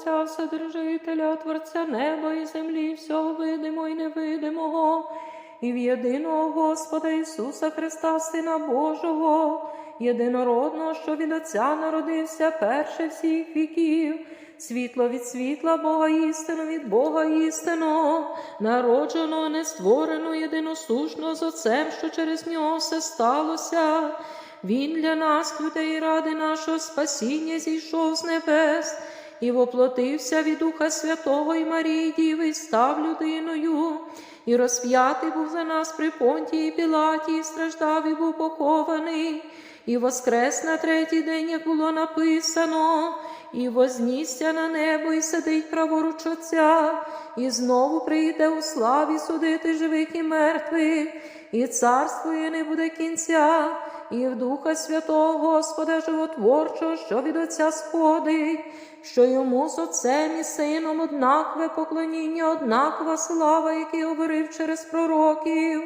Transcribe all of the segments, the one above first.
Отця Вседержителя, Творця неба і землі, всього видимого і невидимого, і в єдиного Господа Ісуса Христа, Сина Божого, єдинородного, що від Отця народився перше всіх віків, світло від світла, Бога істину від Бога істину, народженого, нестворено, єдиносушного з Отцем, що через нього все сталося. Він для нас, людей, ради нашого спасіння, зійшов з небес і воплотився від Духа Святого і Марії Діви, став людиною, і розп'ятий був за нас при понтії Пілаті, і страждав і був похований, і воскрес на третій день, як було написано, і вознісся на небо, і сидить праворуч Отця, і знову прийде у славі судити живих і мертвих, і царствує не буде кінця, і в Духа Святого Господа Животворчого, що від Отця сходить, що йому з Отцем і Сином однакове поклоніння, однакова слава, який говорив через пророків,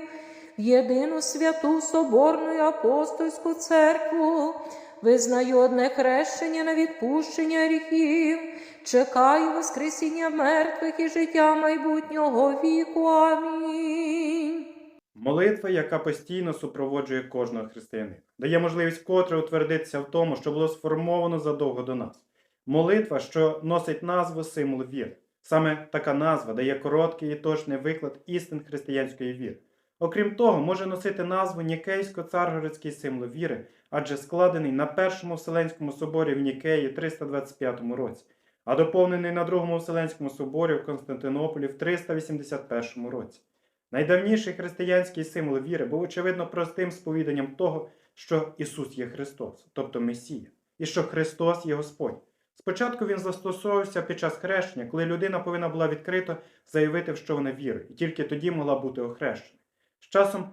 в єдину святу Соборну і апостольську церкву, визнаю одне хрещення на відпущення гріхів, чекаю Воскресіння мертвих і життя майбутнього віку. Амінь. Молитва, яка постійно супроводжує кожного християнина, дає можливість вкотре утвердитися в тому, що було сформовано задовго до нас. Молитва, що носить назву символ віри. Саме така назва дає короткий і точний виклад істин християнської віри. Окрім того, може носити назву Нікейсько-царгородський символ віри, адже складений на Першому Вселенському соборі в Нікеї 325 році, а доповнений на Другому Вселенському соборі в Константинополі в 381 році. Найдавніший християнський символ віри був очевидно простим сповіданням того, що Ісус є Христос, тобто Месія, і що Христос є Господь. Спочатку він застосовувався під час хрещення, коли людина повинна була відкрито заявити, в що вона вірує, і тільки тоді могла бути охрещена. З часом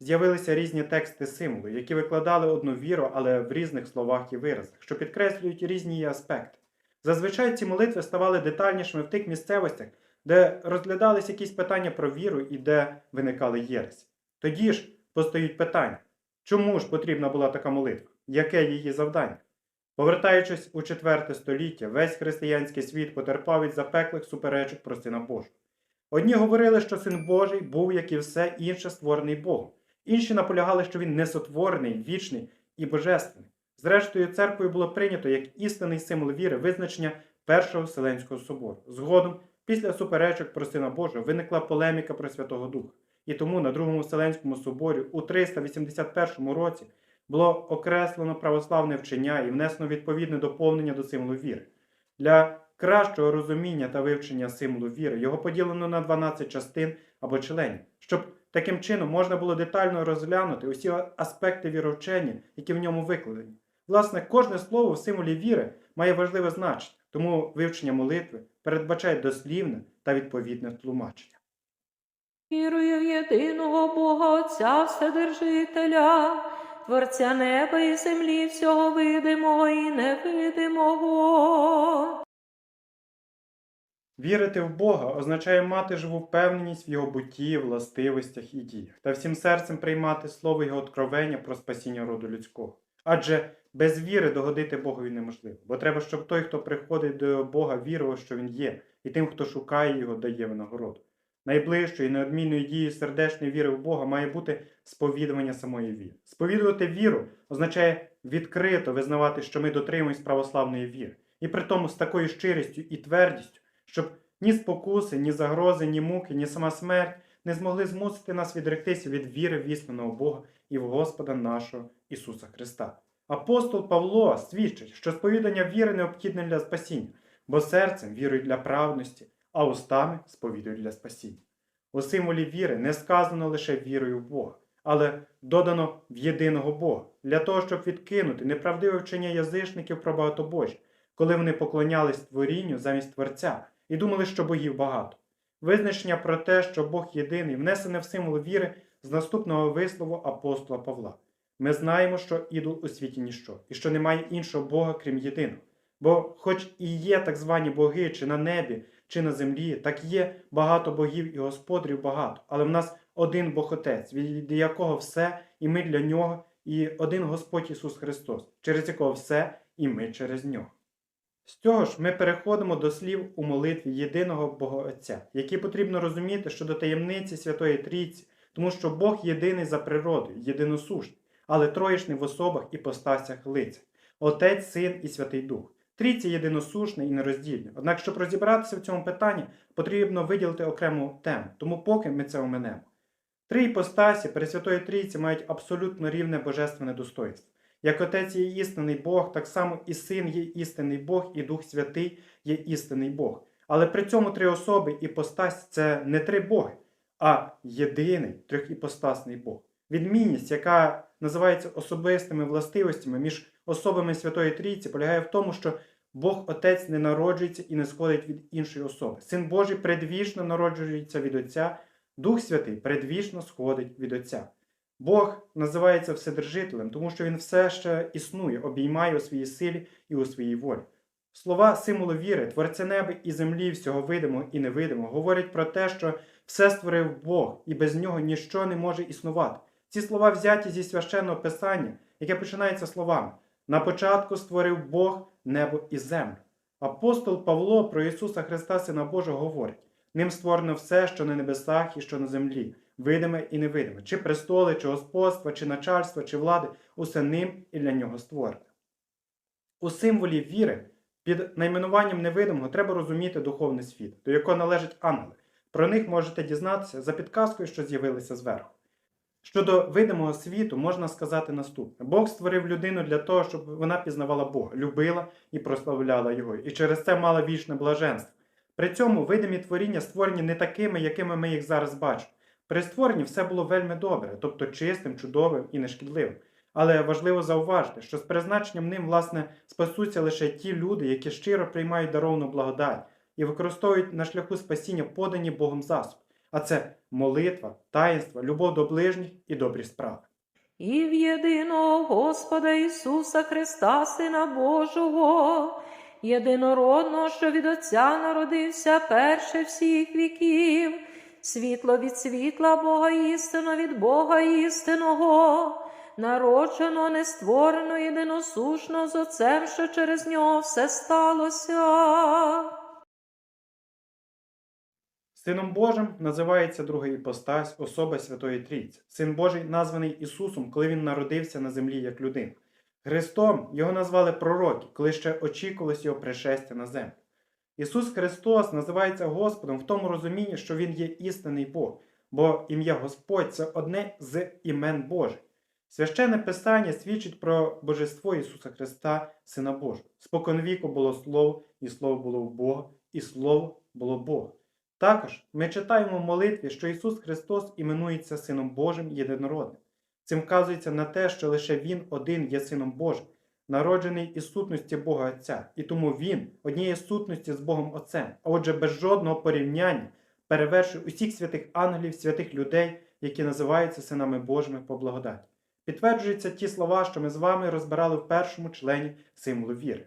з'явилися різні тексти символу, які викладали одну віру, але в різних словах і виразах, що підкреслюють різні її аспекти. Зазвичай ці молитви ставали детальнішими в тих місцевостях, де розглядались якісь питання про віру і де виникали єресі. Тоді ж постають питання, чому ж потрібна була така молитва? Яке її завдання? Повертаючись у IV століття, весь християнський світ потерпав від запеклих суперечок про Сина Божого. Одні говорили, що Син Божий був, як і все інше, створений Богом. Інші наполягали, що він несотворений, вічний і божественний. Зрештою, церквою було прийнято як істинний символ віри визначення Першого Вселенського собору. Згодом, після суперечок про Сина Божого, виникла полеміка про Святого Духа. І тому на Другому Вселенському соборі у 381 році було окреслено православне вчення і внесено відповідне доповнення до символу віри. Для кращого розуміння та вивчення символу віри його поділено на 12 частин або членів, щоб таким чином можна було детально розглянути усі аспекти віровчення, які в ньому викладені. Власне, кожне слово в символі віри має важливе значення, тому вивчення молитви передбачає дослівне та відповідне тлумачення. Вірую єдиного Бога Отця Вседержителя, Творця неба і землі, всього видимого і невидимого. Вірити в Бога означає мати живу впевненість в Його бутті, властивостях і діях, та всім серцем приймати слово Його откровення про спасіння роду людського. Адже без віри догодити Богові неможливо, бо треба, щоб той, хто приходить до Бога, вірував, що Він є, і тим, хто шукає Його, дає винагороду. Найближчою і неодмінною дією сердечної віри в Бога має бути сповідування самої віри. Сповідувати віру означає відкрито визнавати, що ми дотримуємось православної віри, і при тому з такою щирістю і твердістю, щоб ні спокуси, ні загрози, ні муки, ні сама смерть не змогли змусити нас відректися від віри в істинного Бога і в Господа нашого Ісуса Христа. Апостол Павло свідчить, що сповідання віри необхідне для спасіння, бо серцем вірують для праведності, а устами сповідують для спасіння. У символі віри не сказано лише вірою в Бога, але додано в єдиного Бога, для того, щоб відкинути неправдиве вчення язичників про багатобожі, коли вони поклонялись творінню замість Творця і думали, що богів багато. Визначення про те, що Бог єдиний, внесене в символ віри з наступного вислову апостола Павла. Ми знаємо, що ідол у світі ніщо, і що немає іншого Бога, крім єдиного. Бо, хоч і є так звані боги, чи на небі, чи на землі, так є багато богів і господарів багато, але в нас один Бог Отець, від якого все, і ми для нього, і один Господь Ісус Христос, через якого все, і ми через нього. З цього ж ми переходимо до слів у молитві єдиного Бога Отця, які потрібно розуміти щодо таємниці Святої Трійці, тому що Бог єдиний за природою, єдиносушний, але троєчний в особах і постасях лиця, Отець, Син і Святий Дух. Трійці єдиносушний і нероздільний. Однак, щоб розібратися в цьому питанні, потрібно виділити окрему тему, тому поки ми це оминемо. Три іпостасі Пресвятої Трійці мають абсолютно рівне божественне достоинство. Як Отець є істинний Бог, так само і Син є істинний Бог, і Дух Святий є істинний Бог. Але при цьому три особи іпостась це не три Боги, а єдиний трьохіпостасний Бог. Відмінність, яка називається особистими властивостями між особами Святої Трійці, полягає в тому, що Бог Отець не народжується і не сходить від іншої особи. Син Божий предвічно народжується від Отця, Дух Святий предвічно сходить від Отця. Бог називається Вседержителем, тому що Він все ще існує, обіймає у своїй силі і у своїй волі. Слова символу віри, Творця неба і землі, всього видимого і невидимого, говорять про те, що все створив Бог, і без нього ніщо не може існувати. Ці слова взяті зі священного писання, яке починається словами: На початку створив Бог небо і землю. Апостол Павло про Ісуса Христа, Сина Божого, говорить: ним створено все, що на небесах і що на землі, видиме і невидиме, чи престоли, чи господства, чи начальства, чи влади, усе ним і для нього створене. У символі віри під найменуванням невидимого треба розуміти духовний світ, до якого належать ангели. Про них можете дізнатися за підказкою, що з'явилися зверху. Щодо видимого світу, можна сказати наступне: Бог створив людину для того, щоб вона пізнавала Бога, любила і прославляла Його, і через це мала вічне блаженство. При цьому видимі творіння створені не такими, якими ми їх зараз бачимо. При створенні все було вельми добре, тобто чистим, чудовим і нешкідливим. Але важливо зауважити, що з призначенням ним, власне, спасуться лише ті люди, які щиро приймають даровну благодать і використовують на шляху спасіння подані Богом засоби. А це молитва, таїнство, любов до ближніх і добрі справи. І в єдиного Господа Ісуса Христа, Сина Божого, єдинородного, що від Отця народився перше всіх віків, світло від світла Бога істину від Бога істинного, народжено, не створено, єдиносушно з Отцем, що через нього все сталося. Сином Божим називається друга іпостась, особа Святої Трійці. Син Божий названий Ісусом, коли він народився на землі як людина. Христом його назвали пророки, коли ще очікувалось його пришестя на землю. Ісус Христос називається Господом в тому розумінні, що Він є істинний Бог, бо ім'я Господь це одне з імен Божих. Священне Писання свідчить про божество Ісуса Христа, Сина Божого. Споконвіку було Слово, і Слово було в Бога, і Слово було Бога. Також ми читаємо в молитві, що Ісус Христос іменується Сином Божим єдинородним. Цим вказується на те, що лише Він один є Сином Божим, народжений із сутності Бога Отця, і тому Він однієї сутності з Богом Отцем, а отже, без жодного порівняння перевершує усіх святих ангелів, святих людей, які називаються синами Божими по благодаті. Підтверджуються ті слова, що ми з вами розбирали в першому члені символу віри.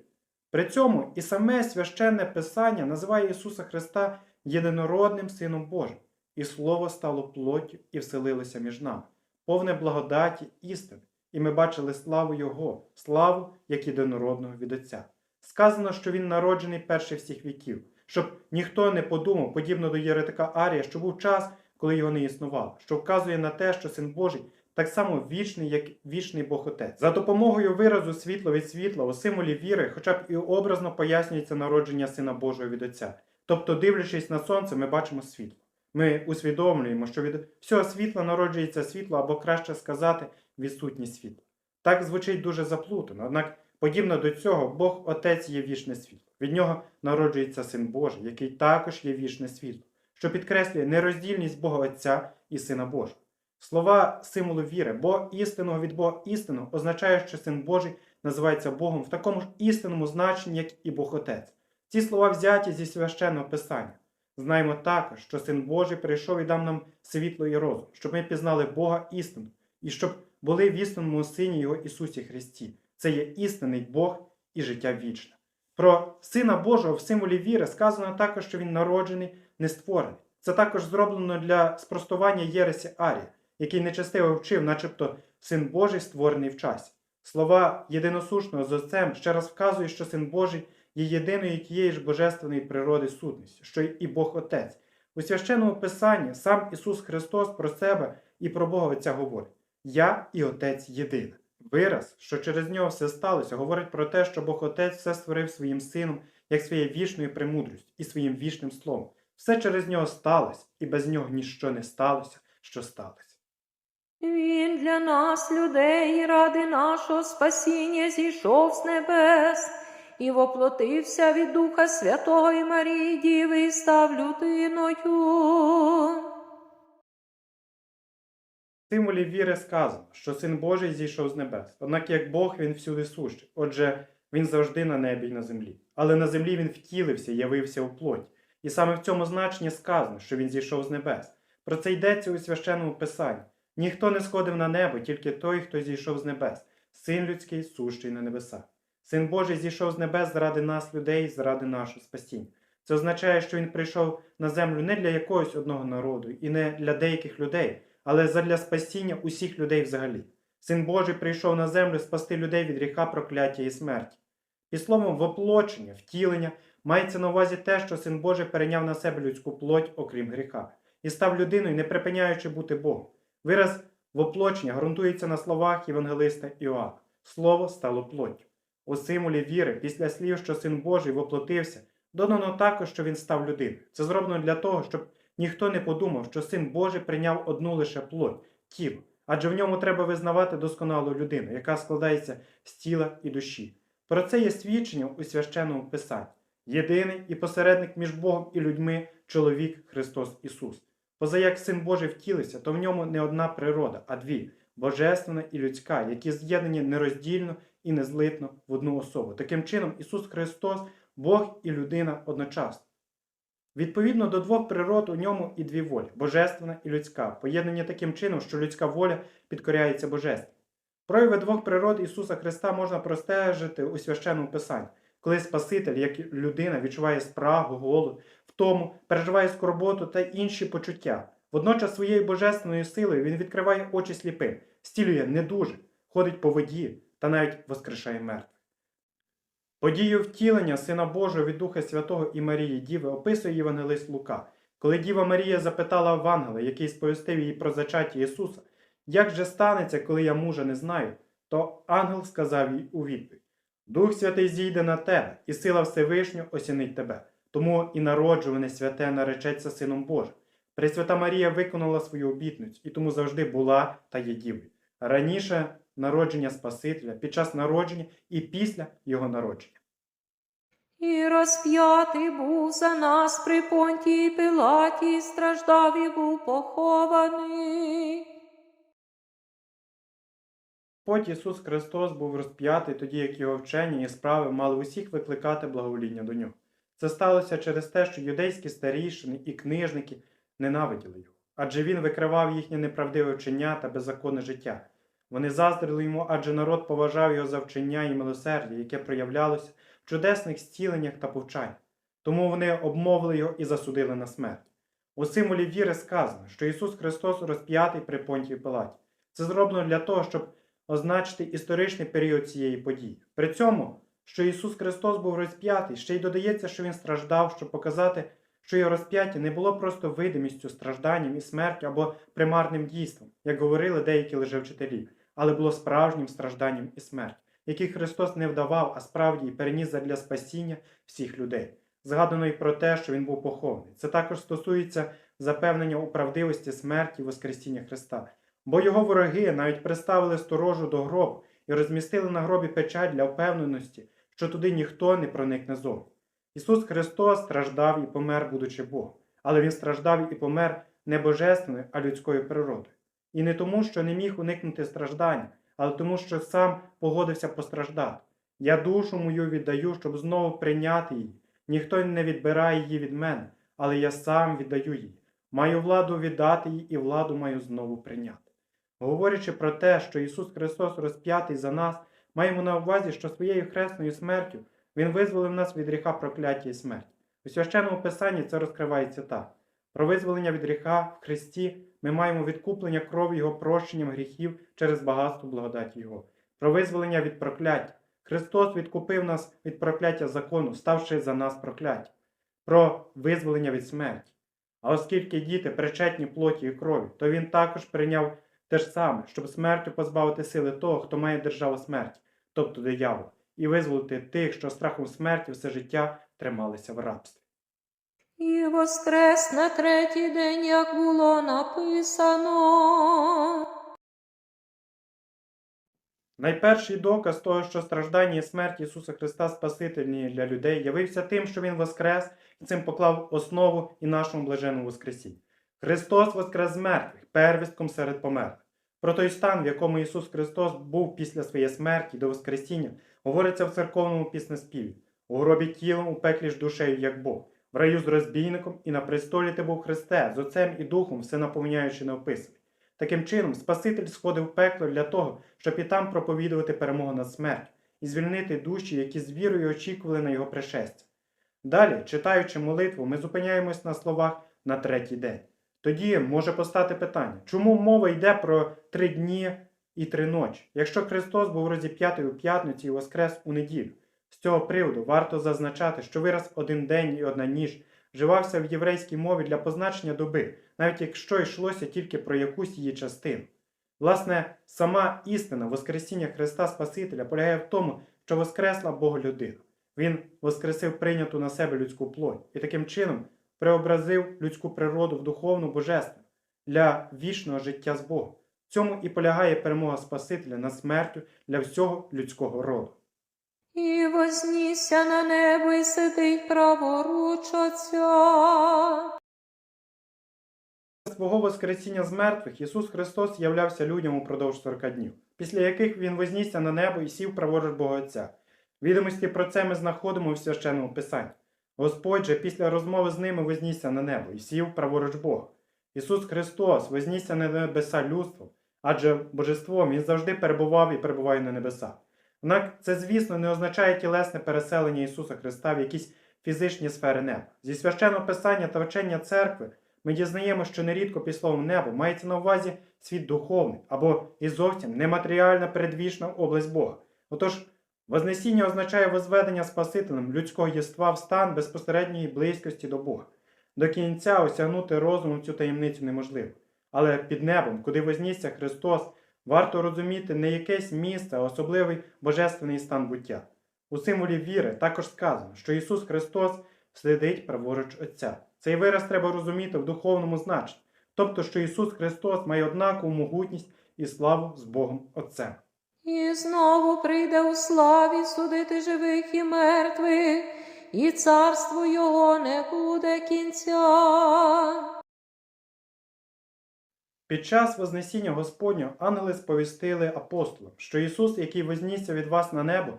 При цьому і саме священне Писання називає Ісуса Христа єдинородним Сином Божим, і Слово стало плоттю і вселилося між нами, повне благодаті істини, і ми бачили славу Його, славу як єдинородного від Отця. Сказано, що Він народжений перший всіх віків, щоб ніхто не подумав, подібно до Єретика Арія, що був час, коли його не існувало, що вказує на те, що Син Божий так само вічний, як вічний Бог Отець. За допомогою виразу світло від світла у символі віри, хоча б і образно пояснюється народження Сина Божого від Отця. Тобто, дивлячись на сонце, ми бачимо світло. Ми усвідомлюємо, що від всього світла народжується світло, або краще сказати, відсутність світла. Так звучить дуже заплутано, однак, подібно до цього, Бог Отець є вічне світло. Від нього народжується Син Божий, який також є вічне світло, що підкреслює нероздільність Бога Отця і Сина Божого. Слова символу віри, бо істинного від Бога істину означає, що Син Божий називається Богом в такому ж істинному значенні, як і Бог Отець. Ці слова взяті зі священного Писання. Знаємо також, що Син Божий прийшов і дав нам світло і розум, щоб ми пізнали Бога істину, і щоб були в істинному Сині Його Ісусі Христі. Це є істинний Бог і життя вічне. Про Сина Божого в символі віри сказано також, що Він народжений, не створений. Це також зроблено для спростування Єресі Арія, який нечестиво вчив, начебто Син Божий створений в часі. Слова єдиносушного з Отцем ще раз вказують, що Син Божий є єдиної тієї ж божественної природи сутності, що й і Бог Отець. У священному Писанні сам Ісус Христос про себе і про Бога Отця говорить: Я і Отець єдине. Вираз, що через нього все сталося, говорить про те, що Бог Отець все створив своїм сином як своєю вічною премудрістю і своїм вічним словом. Все через нього сталося, і без нього ніщо не сталося, що сталося. Він для нас, людей, ради нашого спасіння зійшов з небес і воплотився від Духа Святого і Марії Діви і став людиною. В символі віри сказано, що Син Божий зійшов з небес. Однак як Бог він всюди сущий. Отже, він завжди на небі і на землі. Але на землі він втілився, явився у плоті. І саме в цьому значенні сказано, що він зійшов з небес. Про це йдеться у священному писанні. Ніхто не сходив на небо, тільки той, хто зійшов з небес, син людський, сущий на небесах. Син Божий зійшов з небес заради нас, людей, заради нашого спасіння. Це означає, що він прийшов на землю не для якогось одного народу і не для деяких людей, але задля спасіння усіх людей взагалі. Син Божий прийшов на землю спасти людей від гріха, прокляття і смерті. Під словом воплочення, втілення мається на увазі те, що Син Божий перейняв на себе людську плоть, окрім гріха, і став людиною, не припиняючи бути Богом. Вираз воплочення ґрунтується на словах Євангелиста Іоанна. Слово стало плоттю. У символі віри, після слів, що Син Божий воплотився, додано також, що він став людиною. Це зроблено для того, щоб ніхто не подумав, що Син Божий прийняв одну лише плоть, тіло, адже в ньому треба визнавати досконалу людину, яка складається з тіла і душі. Про це є свідчення у священному писанні. Єдиний і посередник між Богом і людьми чоловік Христос Ісус. Поза як Син Божий втілився, то в ньому не одна природа, а дві божественна і людська, які з'єднані нероздільно і незлитно в одну особу. Таким чином, Ісус Христос, Бог і людина одночасно. Відповідно до двох природ у ньому і дві волі божественна і людська, поєднані таким чином, що людська воля підкоряється божественній. Прояви двох природ Ісуса Христа можна простежити у священному Писанні, коли Спаситель, як людина, відчуває спрагу, голод, втому, переживає скорботу та інші почуття. Водночас своєю божественною силою він відкриває очі сліпим, стілює недужих, ходить по воді та навіть воскрешає мертвих. Подію втілення Сина Божого від Духа Святого і Марії Діви описує Євангелист Лука, коли Діва Марія запитала в ангела, який сповістив їй про зачаття Ісуса, як же станеться, коли я мужа не знаю, то ангел сказав їй у відповідь: Дух Святий зійде на тебе, і сила Всевишнього осінить тебе, тому і народжуване святе наречеться Сином Божим. Пресвята Марія виконала свою обітницю і тому завжди була та є дівою. Раніше народження Спасителя, під час народження і після його народження. І розп'ятий був за нас при понтії Пилаті, страждав і був похований. Потім Ісус Христос був розп'ятий, тоді як його вчення і справи мали усіх викликати благовоління до нього. Це сталося через те, що юдейські старішини і книжники ненавиділи його, адже він викривав їхнє неправдиве вчення та беззаконне життя. Вони заздрили йому, адже народ поважав його за вчення і милосердя, яке проявлялося в чудесних зціленнях та повчаннях. Тому вони обмовили його і засудили на смерть. У символі віри сказано, що Ісус Христос розп'ятий при понтії Пилаті. Це зроблено для того, щоб означити історичний період цієї події. При цьому, що Ісус Христос був розп'ятий, ще й додається, що Він страждав, щоб показати, що його розп'яття не було просто видимістю, стражданням і смертю або примарним дійством, як говорили деякі лжевчителі, але було справжнім стражданням і смертю, який Христос не вдавав, а справді переніс задля спасіння всіх людей. Згадано й про те, що він був похований. Це також стосується запевнення у правдивості смерті і Воскресіння Христа. Бо його вороги навіть приставили сторожу до гробу і розмістили на гробі печать для впевненості, що туди ніхто не проникне зовні. Ісус Христос страждав і помер, будучи Богом, але Він страждав і помер не божественною, а людською природою. І не тому, що не міг уникнути страждання, але тому, що сам погодився постраждати. Я душу мою віддаю, щоб знову прийняти її. Ніхто не відбирає її від мене, але я сам віддаю її. Маю владу віддати її і владу маю знову прийняти. Говорячи про те, що Ісус Христос розп'ятий за нас, маємо на увазі, що своєю хресною смертю Він визволив нас від гріха прокляття і смерті. У священному Писанні це розкривається так. Про визволення від гріха в Христі ми маємо відкуплення крові Його прощенням гріхів через багатство благодаті Його. Про визволення від прокляття Христос відкупив нас від прокляття закону, ставши за нас прокляттям, про визволення від смерті. А оскільки діти причетні плоті і крові, то він також прийняв те ж саме, щоб смертю позбавити сили того, хто має державу смерті, тобто диявола, і визволити тих, що страхом смерті все життя трималися в рабстві. І воскрес на третій день, як було написано. Найперший доказ того, що страждання і смерть Ісуса Христа спасительні для людей, явився тим, що Він воскрес і цим поклав основу і нашому блаженному Воскресінні. Христос воскрес з мертвих, первістком серед померлих. Про той стан, в якому Ісус Христос був після своєї смерті до Воскресіння, говориться в церковному піснеспіві. У гробі тілом, у пеклі ж душею, як Бог, в раю з розбійником, і на престолі ти був Христе, з Отцем і Духом, все наповняючи неописаний. Таким чином, Спаситель сходив в пекло для того, щоб і там проповідувати перемогу над смертю і звільнити душі, які з вірою очікували на його пришестя. Далі, читаючи молитву, ми зупиняємось на словах на третій день. Тоді може постати питання, чому мова йде про три дні і три ночі, якщо Христос був розіп'ятий у п'ятницю і воскрес у неділю. З цього приводу варто зазначати, що вираз один день і одна ніч вживався в єврейській мові для позначення доби, навіть якщо йшлося тільки про якусь її частину. Власне, сама істина Воскресіння Христа Спасителя полягає в тому, що воскресла Бога людина. Він воскресив прийняту на себе людську плоть і таким чином преобразив людську природу в духовну божественну для вічного життя з Богом. В цьому і полягає перемога Спасителя над смертю для всього людського роду. І вознісся на небо і сидить праворуч Отця. Свого Воскресіння з мертвих Ісус Христос являвся людям упродовж 40 днів, після яких Він вознісся на небо і сів праворуч Бога Отця. Відомості про це ми знаходимо в священному Писанні. Господь же після розмови з ними вознісся на небо і сів праворуч Бога. Ісус Христос вознісся на небеса людством, адже божеством Він завжди перебував і перебуває на небесах. Однак це, звісно, не означає тілесне переселення Ісуса Христа в якісь фізичні сфери неба. Зі священного писання та вчення церкви ми дізнаємо, що нерідко під словом небо мається на увазі світ духовний або і зовсім нематеріальна передвічна область Бога. Отож, Вознесіння означає возведення Спасителем людського єства в стан безпосередньої близькості до Бога. До кінця осягнути розумом цю таємницю неможливо. Але під небом, куди вознісся Христос, варто розуміти не якесь місце, а особливий божественний стан буття. У символі віри також сказано, що Ісус Христос сидить праворуч Отця. Цей вираз треба розуміти в духовному значенні, тобто, що Ісус Христос має однакову могутність і славу з Богом Отцем. І знову прийде у славі судити живих і мертвих, і царство його не буде кінця. Під час Вознесіння Господнього ангели сповістили апостолам, що Ісус, який вознісся від вас на небо,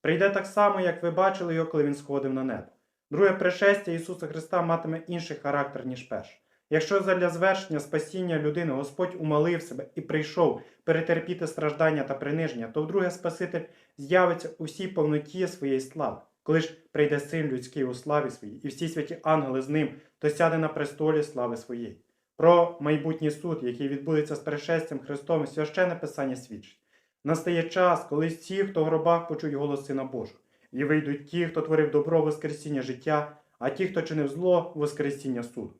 прийде так само, як ви бачили його, коли Він сходив на небо. Друге пришестя Ісуса Христа матиме інший характер, ніж перше. Якщо задля звершення спасіння людини Господь умалив себе і прийшов перетерпіти страждання та приниження, то вдруге Спаситель з'явиться у всій повноті своєї слави. Коли ж прийде син людський у славі своїй, і всі святі ангели з ним, то сяде на престолі слави своєї. Про майбутній суд, який відбудеться з пришестям Христом, священне Писання свідчить. Настає час, коли ті, хто в гробах почують голос Сина Божого, і вийдуть ті, хто творив добро Воскресіння життя, а ті, хто чинив зло Воскресіння суду.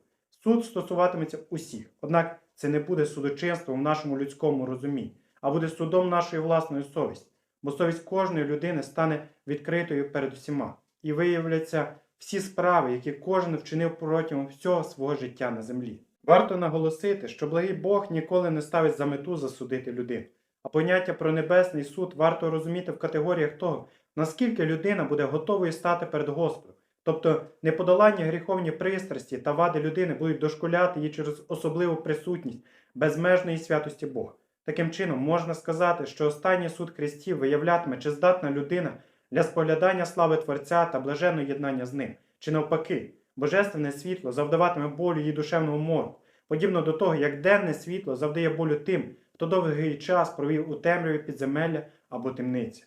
Суд стосуватиметься усіх, однак це не буде судочинством в нашому людському розумінні, а буде судом нашої власної совісті, бо совість кожної людини стане відкритою перед усіма, і виявляться всі справи, які кожен вчинив протягом всього свого життя на землі. Варто наголосити, що благий Бог ніколи не ставить за мету засудити людину, а поняття про небесний суд варто розуміти в категоріях того, наскільки людина буде готовою стати перед Господом. Тобто неподолання гріховні пристрасті та вади людини будуть дошкуляти її через особливу присутність безмежної святості Бога. Таким чином, можна сказати, що останній суд Христів виявлятиме, чи здатна людина для споглядання слави Творця та блаженного єднання з ним, чи навпаки, божественне світло завдаватиме болю її душевному морку, подібно до того, як денне світло завдає болю тим, хто довгий час провів у темряві підземелля або темниці.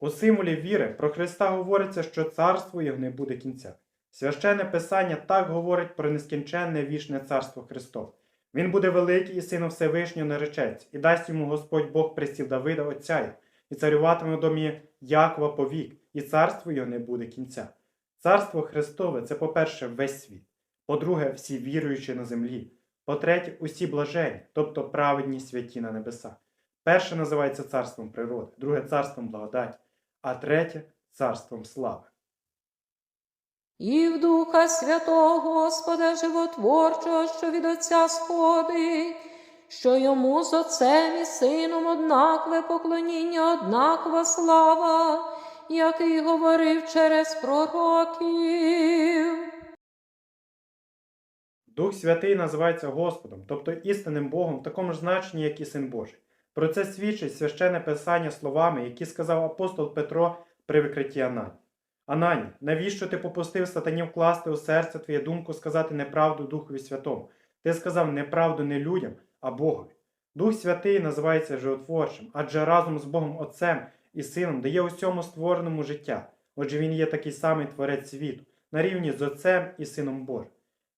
У символі віри про Христа говориться, що царство його не буде кінця. Священне Писання так говорить про нескінченне вічне царство Христове. Він буде великий і сином Всевишнього наречеться, і дасть йому Господь Бог престів Давида Отця, і царюватиме в домі Якова повік, і царство його не буде кінця. Царство Христове це, по-перше, весь світ, по-друге, всі віруючі на землі, по-третє, усі блажені, тобто праведні святі на небесах. Перше називається царством природи, друге царством благодаті, а третє царством слави. І в Духа Святого Господа Животворчого, що від Отця сходить, що йому з Отцем і Сином однакове поклоніння, однакова слава, який говорив через пророків. Дух Святий називається Господом, тобто істинним Богом в такому ж значенні, як і Син Божий. Про це свідчить священне писання словами, які сказав апостол Петро при викритті Анані. Анані, навіщо ти попустив сатані вкласти у серце твоє думку сказати неправду Духові Святому? Ти сказав неправду не людям, а Богові. Дух Святий називається животворчим, адже разом з Богом Отцем і Сином дає усьому створеному життя. Отже, він є такий самий творець світу, на рівні з Отцем і Сином Божим.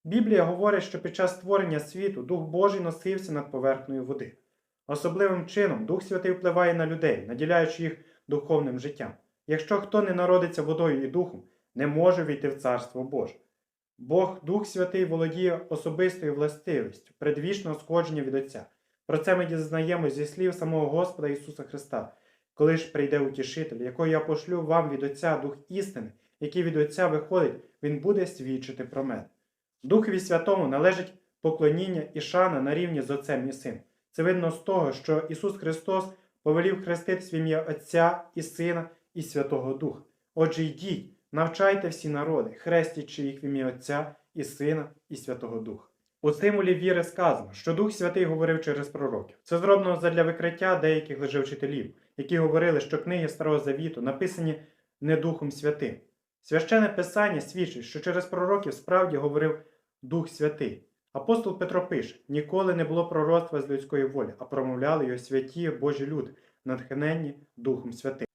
Біблія говорить, що під час створення світу Дух Божий носився над поверхнею води. Особливим чином Дух Святий впливає на людей, наділяючи їх духовним життям. Якщо хто не народиться водою і духом, не може війти в Царство Боже. Бог Дух Святий володіє особистою властивістю, предвічного сходження від Отця. Про це ми дізнаємося зі слів самого Господа Ісуса Христа, коли ж прийде утішитель, якого я пошлю вам від Отця Дух істини, який від Отця виходить, Він буде свідчити про мене. Духові Святому належить поклоніння і шана на рівні з Отцем і Сином. Це видно з того, що Ісус Христос повелів хреститись в ім'я Отця і Сина і Святого Духа. Отже, йдіть, навчайте всі народи, хрестячи їх в ім'я Отця і Сина і Святого Духа. У стимулі віри сказано, що Дух Святий говорив через пророків. Це зроблено задля викриття деяких лжевчителів, які говорили, що книги Старого Завіту написані не Духом Святим. Священне Писання свідчить, що через пророків справді говорив Дух Святий. Апостол Петро пише: ніколи не було пророцтва з людської волі, а промовляли його святі Божі люди, натхненні Духом Святим.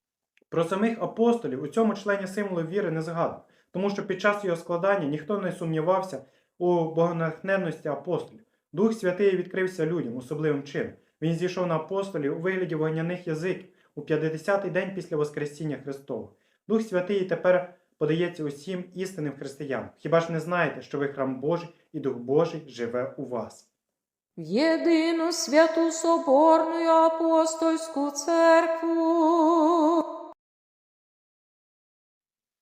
Про самих апостолів у цьому члені символу віри не згадано, тому що під час його складання ніхто не сумнівався у богонатхненності апостолів. Дух Святий відкрився людям особливим чином. Він зійшов на апостолів у вигляді вогняних язиків у 50-й день після Воскресіння Христового. Дух Святий тепер подається усім істинним християнам. Хіба ж не знаєте, що ви храм Божий і Дух Божий живе у вас? Єдину святу соборну апостольську церкву.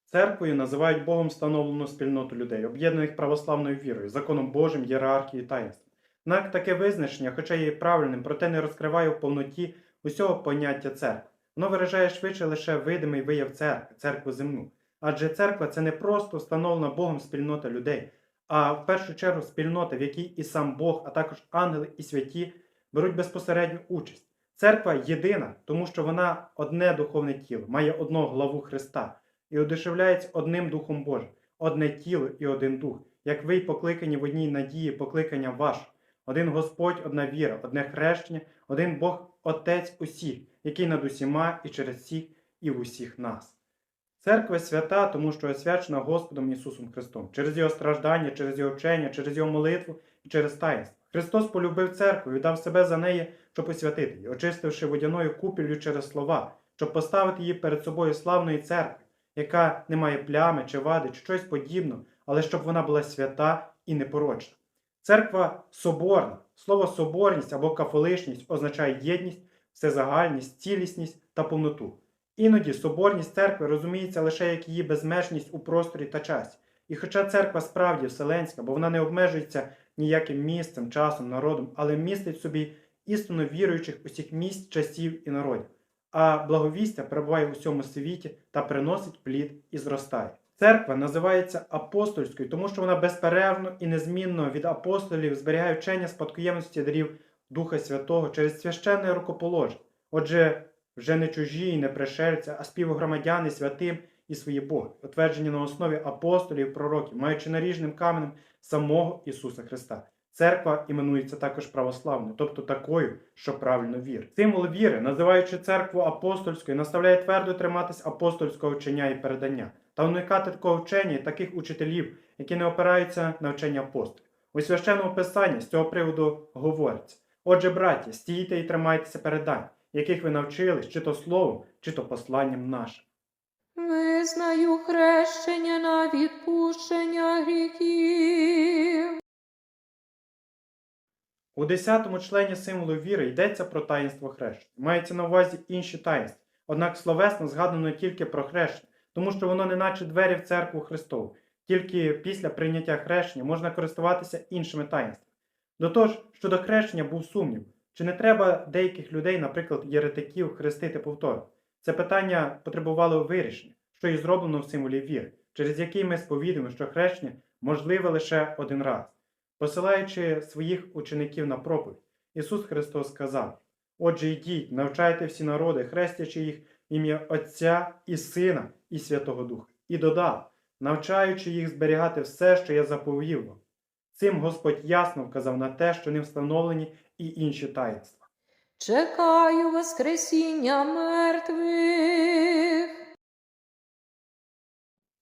Церквою називають Богом встановлену спільноту людей, об'єднаних православною вірою, законом Божим, єрархією і таїнством. Однак таке визначення, хоча є правильним, проте не розкриває в повноті усього поняття церкви. Воно виражає швидше лише видимий вияв церкви, церкву земну. Адже церква це не просто встановлена Богом спільнота людей, а в першу чергу спільнота, в якій і сам Бог, а також ангели і святі беруть безпосередню участь. Церква єдина, тому що вона одне духовне тіло, має одного главу Христа і одушевляється одним Духом Божим, одне тіло і один дух, як ви й покликані в одній надії, покликання ваше. Один Господь, одна віра, одне хрещення, один Бог Отець усіх, який над усіма і через всіх і в усіх нас. Церква свята, тому що освячена Господом Ісусом Христом, через Його страждання, через Його вчення, через Його молитву і через таїнство. Христос полюбив церкву, віддав себе за неї, щоб освятити її, очистивши водяною купіллю через слова, щоб поставити її перед собою славної церкви, яка не має плями чи вади, чи щось подібне, але щоб вона була свята і непорочна. Церква соборна. Слово соборність або кафоличність означає єдність, всезагальність, цілісність та повноту. Іноді соборність церкви розуміється лише як її безмежність у просторі та часі. І хоча церква справді вселенська, бо вона не обмежується ніяким місцем, часом, народом, але містить собі істинно віруючих усіх місць, часів і народів, а благовістя перебуває в усьому світі та приносить плід і зростає. Церква називається апостольською, тому що вона безперервно і незмінно від апостолів зберігає вчення спадкоємності дарів Духа Святого через священне рукоположення. Отже, вже не чужі і не пришельці, а співгромадяни святим і свої Боги, утверджені на основі апостолів, пророків, маючи наріжним каменем самого Ісуса Христа. Церква іменується також православною, тобто такою, що правильно вірить. Символ віри, називаючи церкву апостольською, наставляє твердо триматись апостольського вчення і передання та уникати такого вчення і таких учителів, які не опираються на вчення апостолів. У священному писанні з цього приводу говориться: Отже, браті, стійте і тримайтеся передань, яких ви навчились, чи то словом, чи то посланням нашим. Визнаю хрещення на відпущення гріхів. У 10 члені символу віри йдеться про таїнство хрещення. Мається на увазі інші таїнства. Однак словесно згадано тільки про хрещення, тому що воно не наче двері в церкву Христову. Тільки після прийняття хрещення можна користуватися іншими таїнствами. До того ж, щодо хрещення був сумнів, чи не треба деяких людей, наприклад, єретиків, хрестити повторно. Це питання потребувало вирішення, що і зроблено в символі віри, через який ми сповідуємо, що хрещення можливе лише один раз. Посилаючи своїх учеників на проповідь, Ісус Христос сказав: Отже, йдіть, навчайте всі народи, хрестячи їх ім'я Отця і Сина і Святого Духа, і додав, навчаючи їх зберігати все, що я заповів вам. Цим Господь ясно вказав на те, що ним встановлені і інші таїнства. Чекаю Воскресіння мертвих.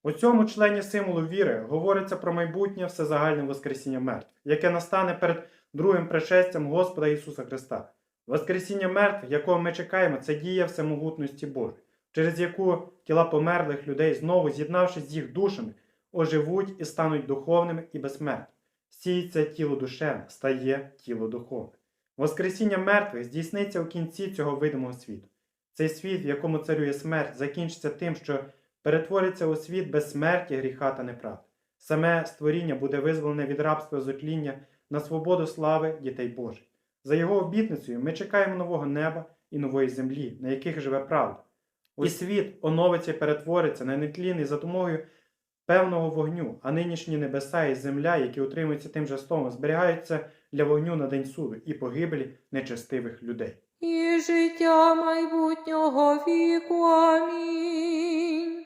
У цьому члені символу віри говориться про майбутнє всезагальне Воскресіння мертвих, яке настане перед другим пришестям Господа Ісуса Христа. Воскресіння мертвих, якого ми чекаємо, це дія всемогутності Божої, через яку тіла померлих людей, знову з'єднавшись з їх душами, оживуть і стануть духовними і безсмертними. Сіється тіло душевне, стає тіло духовне. Воскресіння мертвих здійсниться у кінці цього видимого світу. Цей світ, в якому царює смерть, закінчиться тим, що перетвориться у світ безсмерті, гріха та неправди. Саме створіння буде визволене від рабства зотління на свободу слави дітей Божих. За його обітницею ми чекаємо нового неба і нової землі, на яких живе правда. І світ оновиться і перетвориться на нетлінний за допомогою певного вогню, а нинішні небеса і земля, які утримуються тим же словом, зберігаються для вогню на день суду і погибелі нечестивих людей. І життя майбутнього віку. Амінь.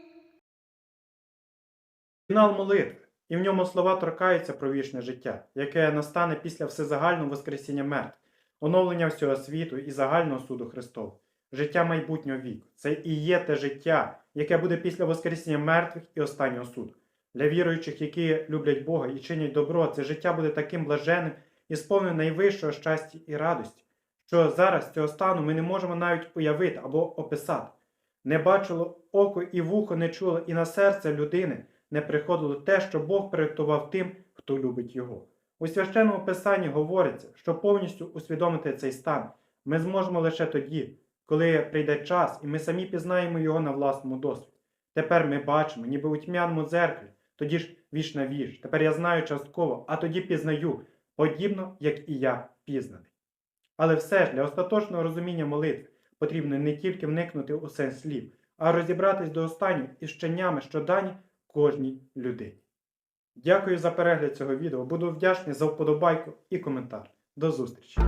Фінал молитви, і в ньому слова торкаються про вічне життя, яке настане після всезагального Воскресіння мертвих, оновлення всього світу і загального суду Христового. Життя майбутнього віку. Це і є те життя, яке буде після Воскресіння мертвих і останнього суду. Для віруючих, які люблять Бога і чинять добро, це життя буде таким блаженним і сповненим найвищого щастя і радості, що зараз цього стану ми не можемо навіть уявити або описати. Не бачило око і вухо не чуло, і на серце людини не приходило те, що Бог приготував тим, хто любить його. У священному писанні говориться, що повністю усвідомити цей стан ми зможемо лише тоді, коли прийде час, і ми самі пізнаємо його на власному досвіді. Тепер ми бачимо, ніби у тьмяному дзеркалі, тоді ж вічна віж. Тепер я знаю частково, а тоді пізнаю, подібно, як і я пізнаний. Але все ж для остаточного розуміння молитви потрібно не тільки вникнути у сенс слів, а розібратись до останніх із вченнями, що дані кожній людині. Дякую за перегляд цього відео. Буду вдячний за вподобайку і коментар. До зустрічі!